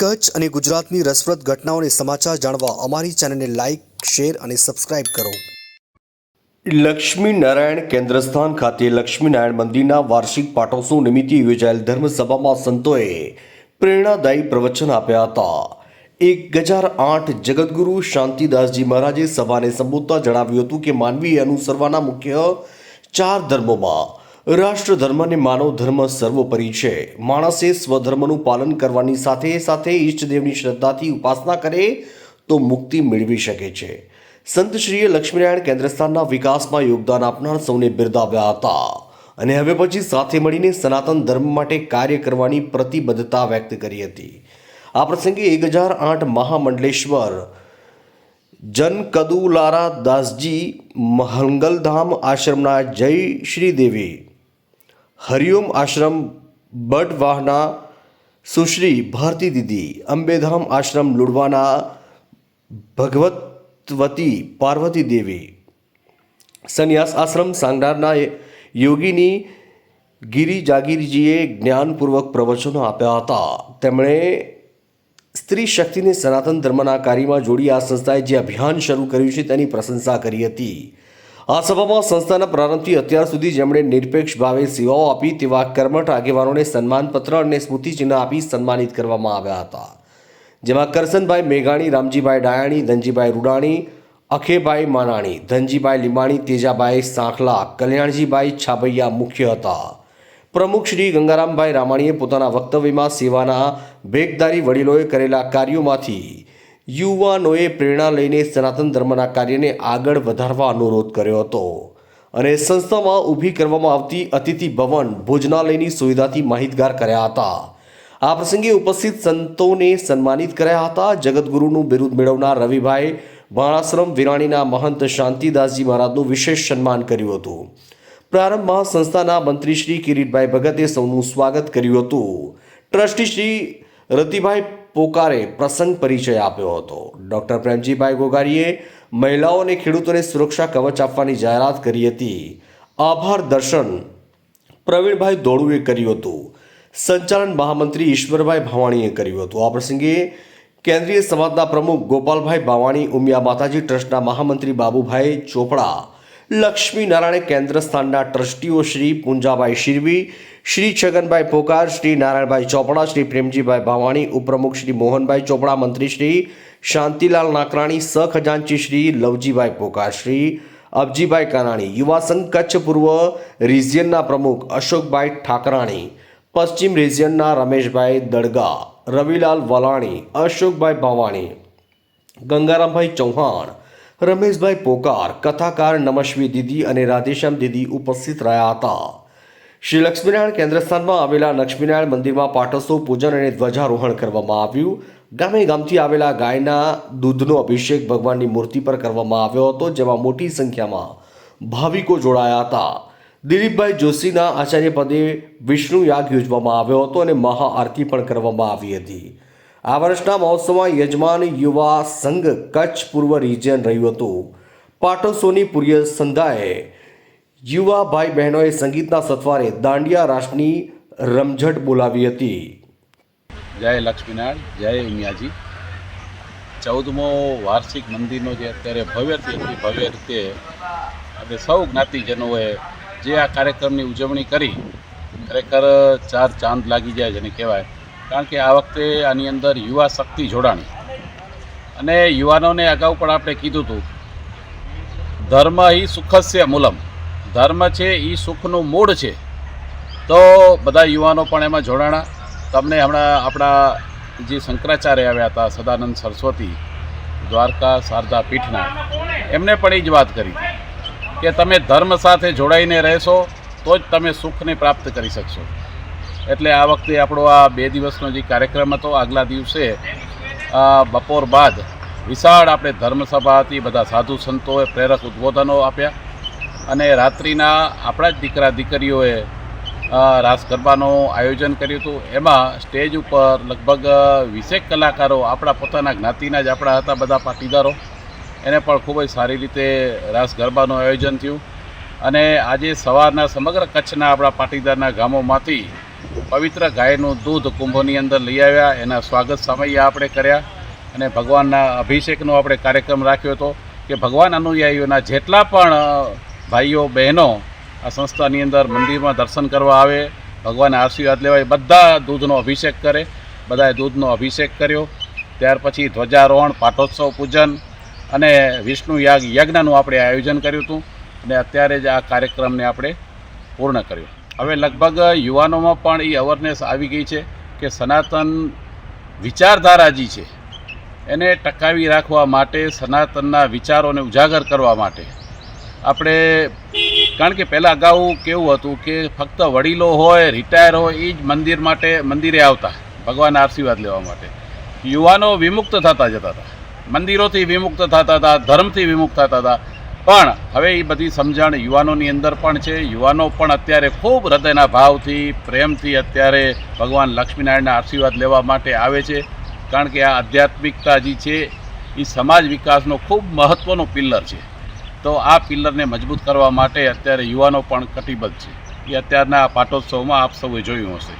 કચ્છ અને ગુજરાતની રસપ્રદ ઘટનાઓને સમાચાર જાણવા અમારી ચેનલને લાઇક શેર અને સબસ્ક્રાઇબ કરો. લક્ષ્મીનારાયણ કેન્દ્રસ્થાન ખાતે લક્ષ્મીનારાયણ મંદિરના વાર્ષિક પાટોત્સવ નિમિત્તે યોજાયેલ ધર્મસભામાં સંતોએ પ્રેરણાદાયી પ્રવચન આપ્યા હતા. એક હજાર આઠ જગતગુરુ શાંતિદાસજી મહારાજે સભાને સંબોધતા જણાવ્યું હતું કે માનવીએ અનુસરવાના મુખ્ય ચાર ધર્મોમાં રાષ્ટ્ર ધર્મ અને માનવ ધર્મ સર્વોપરી છે. માણસે સ્વધર્મનું પાલન કરવાની સાથે સાથે ઈષ્ટદેવની શ્રદ્ધાથી ઉપાસના કરે તો મુક્તિ મેળવી શકે છે. સંતશ્રીએ લક્ષ્મીનારાયણ કેન્દ્રસ્થાનના વિકાસમાં યોગદાન આપનાર સૌને બિરદાવ્યા હતા. અને હવે પછી સાથે મળીને સનાતન ધર્મ માટે કાર્ય કરવાની પ્રતિબદ્ધતા વ્યક્ત કરી હતી. આ પ્રસંગે એક હજાર આઠ મહામંડલેશ્વર, જનકદુલારા દાસજી, મહંગલધામ આશ્રમના જય શ્રી દેવી હરિઓમ આશ્રમ બટવાહના સુશ્રી ભારતી દીદી, અંબેધામ આશ્રમ લુડવાના ભગવતવતી પાર્વતી દેવી, સંન્યાસ આશ્રમ સાંગનારના યોગીની ગિરી જાગીરજીએ જ્ઞાનપૂર્વક પ્રવચનો આપ્યા હતા. તેમણે સ્ત્રી શક્તિને સનાતન ધર્મના કાર્યમાં જોડી આ સંસ્થાએ જે અભિયાન શરૂ કર્યું છે તેની પ્રશંસા કરી હતી. આ સભામાં સંસ્થાના પ્રારંભથી અત્યાર સુધી જેમણે નિરપેક્ષ ભાવે સેવાઓ આપી તેવા કર્મઠ આગેવાનોને સન્માનપત્ર અને સ્મૃતિચિહ્ન આપી સન્માનિત કરવામાં આવ્યા હતા. જેમાં કરસનભાઈ મેઘાણી, રામજીભાઈ ડાયાણી, ધનજીભાઈ રૂડાણી, અખેભાઈ માનાણી, ધનજીભાઈ લીમાણી તેજાભાઈ સાંખલા, કલ્યાણજીભાઈ છાબૈયા મુખ્ય હતા. પ્રમુખ શ્રી ગંગારામભાઈ રામાણીએ પોતાના વક્તવ્યમાં સેવાના ભેગદારી વડીલોએ કરેલા કાર્યોમાંથી યુવાનોએ પ્રેરણા લઈને સનાતન ધર્મના કાર્યને આગળ વધારવા અનુરોધ કર્યો હતો. અને સંસ્થામાં ઊભી કરવામાં આવતી અતિથિ ભવન, ભોજનાલયની સુવિધાથી માહિતગાર કર્યા હતા. આ પ્રસંગે ઉપસ્થિત સંતોને સન્માનિત કર્યા હતા. જગતગુરુનું બિરુદ મેળવનાર રવિભાઈ ભાણાશ્રમ વિરાણીના મહંત શાંતિદાસજી મહારાજનું વિશેષ સન્માન કર્યું હતું. પ્રારંભમાં સંસ્થાના મંત્રી શ્રી કિરીટભાઈ ભગતે સૌનું સ્વાગત કર્યું હતું. ટ્રસ્ટી શ્રી રતિભાઈ પોકારે પ્રસંગ પરિચય આપ્યો હતો. ડૉક્ટર પ્રેમજીભાઈ ગોગારીએ મહિલાઓ અને ખેડૂતોને સુરક્ષા કવચ આપવાની જાહેરાત કરી હતી. આભાર દર્શન પ્રવીણભાઈ દોડુએ કર્યું હતું. સંચાલન મહામંત્રી ઈશ્વરભાઈ ભાવાણીએ કર્યું હતું. આ પ્રસંગે કેન્દ્રીય સમાજના પ્રમુખ ગોપાલભાઈ ભાવાણી, ઉમિયા માતાજી ટ્રસ્ટના મહામંત્રી બાબુભાઈ ચોપડા લક્ષ્મી નારાયણ કેન્દ્ર સ્થાનના ટ્રસ્ટીઓ શ્રી પુંજાભાઈ શિરવી શ્રી છગનભાઈ પોકાર શ્રી નારાયણભાઈ ચોપડા, શ્રી પ્રેમજીભાઈ ભાવાણી, ઉપપ્રમુખ શ્રી મોહનભાઈ ચોપડા, મંત્રી શ્રી શાંતિલાલ નાકરાણી સખજાનચી શ્રી લવજીભાઈ પોકાર શ્રી અબજીભાઈ કાનાણી, યુવા સંઘ કચ્છ પૂર્વ રિજિયનના પ્રમુખ અશોકભાઈ ઠાકરાણી, પશ્ચિમ રિજિયનના રમેશભાઈ દડગા, રવિલાલ વલાણી, અશોકભાઈ ભાવાણી, ગંગારામભાઈ ચૌહાણ, રમેશભાઈ પોકાર, કથાકાર નમશ્વી દીદી અને રાધેશ્યામ દીદી ઉપસ્થિત રહ્યા હતા. શ્રી લક્ષ્મીનારાયણ કેન્દ્રસ્થાનમાં આવેલા લક્ષ્મીનારાયણ મંદિરમાં પાટોત્સવ પૂજન અને ધ્વજારોહણ કરવામાં આવ્યું. ગામે ગામથી આવેલા ગાયના દૂધનો અભિષેક ભગવાનની મૂર્તિ પર કરવામાં આવ્યો હતો, જેમાં મોટી સંખ્યામાં ભાવિકો જોડાયા હતા. દિલીપભાઈ જોશીના આચાર્ય પદે વિષ્ણુ યાગ યોજવામાં આવ્યો હતો અને મહાઆરતી પણ કરવામાં આવી હતી. આ વર્ષના મહોત્સવમાં યજમાન યુવા સંઘ કચ્છ પૂર્વ રિજિયન રહ્યું હતું. પાટોત્સવની પૂર્ય સંધ્યાએ યુવા ભાઈ બહેનોએ સંગીતના સથવારે દાંડિયા રાસની રમઝટ બોલાવી હતી. જય લક્ષ્મીનારાયણ, જય ઉમિયાજી. ચૌદમો વાર્ષિક મંદિરનો જે અત્યારે ભવ્યથી અતિ ભવ્ય રીતે આપણે સૌ જ્ઞાતિજનોએ જે આ કાર્યક્રમની ઉજવણી કરી, ખરેખર ચાર ચાંદ લાગી જાય જેને કહેવાય. કારણ કે આ વખતે આની અંદર યુવા શક્તિ જોડાણી. અને યુવાનોને અગાઉ પણ આપણે કીધું હતું, ધર્મ હિ સુખસ્ય મૂલમ. ધર્મ છે એ સુખનું મૂળ છે. તો બધા યુવાનો પણ એમાં જોડાણા. તમને હમણાં આપણા જે શંકરાચાર્ય આવ્યા હતા, સદાનંદ સરસ્વતી, દ્વારકા શારદા પીઠના, એમને પણ એ જ વાત કરી કે તમે ધર્મ સાથે જોડાઈને રહેશો, તો જ તમે સુખને પ્રાપ્ત કરી શકશો. એટલે આ વખતે આપણો આ બે દિવસનો જે કાર્યક્રમ હતો, આગલા દિવસે બપોર બાદ વિશાળ આપણે ધર્મસભા હતી, બધા સાધુ સંતોએ પ્રેરક ઉદ્બોધનો આપ્યા. અને રાત્રિના આપણા જ દીકરા દીકરીઓએ રાસ ગરબાનું આયોજન કર્યું હતું. એમાં સ્ટેજ ઉપર લગભગ વીસેક કલાકારો આપણા પોતાના જ્ઞાતિના જ આપણા હતા બધા પાટીદારો. એને પણ ખૂબ જ સારી રીતે રાસ ગરબાનું આયોજન થયું. અને આજે સવારના સમગ્ર કચ્છના આપણા પાટીદારના ગામોમાંથી પવિત્ર ગાયનું દૂધ કુંભોની અંદર લઈ આવ્યા. એના સ્વાગત સમયે આપણે કર્યા અને ભગવાનના અભિષેકનો આપણે કાર્યક્રમ રાખ્યો હતો કે ભગવાન અનુયાયીઓના જેટલા પણ ભાઈઓ, બહેનો, આ સંસ્થાની અંદર મંદિરમાં દર્શન કરવા આવે ભગવાનના આશીર્વાદ લેવાય બધા દૂધનો અભિષેક કરે, બધાએ દૂધનો અભિષેક કર્યો. ત્યાર પછી ધ્વજારોહણ પાઠોત્સવ પૂજન અને વિષ્ણુ યાગ યજ્ઞનું આપણે આયોજન કર્યું હતું અને અત્યારે જ આ કાર્યક્રમને આપણે પૂર્ણ કર્યો. હવે લગભગ યુવાનોમાં પણ એ અવેરનેસ આવી ગઈ છે કે સનાતન વિચારધારા જે છે, એને ટકાવી રાખવા માટે, સનાતનના વિચારોને ઉજાગર કરવા માટે આપણે, કારણ કે પહેલાં અગાઉ કેવું હતું કે ફક્ત વડીલો હોય, રિટાયર હોય એ જ મંદિર માટે, મંદિરે આવતા ભગવાનના આશીર્વાદ લેવા માટે. યુવાનો વિમુક્ત થતા જતા હતા. મંદિરોથી વિમુક્ત થતા હતા, ધર્મથી વિમુક્ત થતા હતા. પણ હવે એ બધી સમજણ યુવાનોની અંદર પણ છે. યુવાનો પણ અત્યારે ખૂબ હૃદયના ભાવથી, પ્રેમથી અત્યારે ભગવાન લક્ષ્મીનારાયણના આશીર્વાદ લેવા માટે આવે છે. કારણ કે આ આધ્યાત્મિકતા જે છે એ સમાજ વિકાસનો ખૂબ મહત્ત્વનો પિલ્લર છે. તો આ પિલ્લરને મજબૂત કરવા માટે અત્યારે યુવાનો પણ કટિબદ્ધ છે. એ અત્યારના આ પાટોત્સવમાં આપ સૌએ જોયું હશે.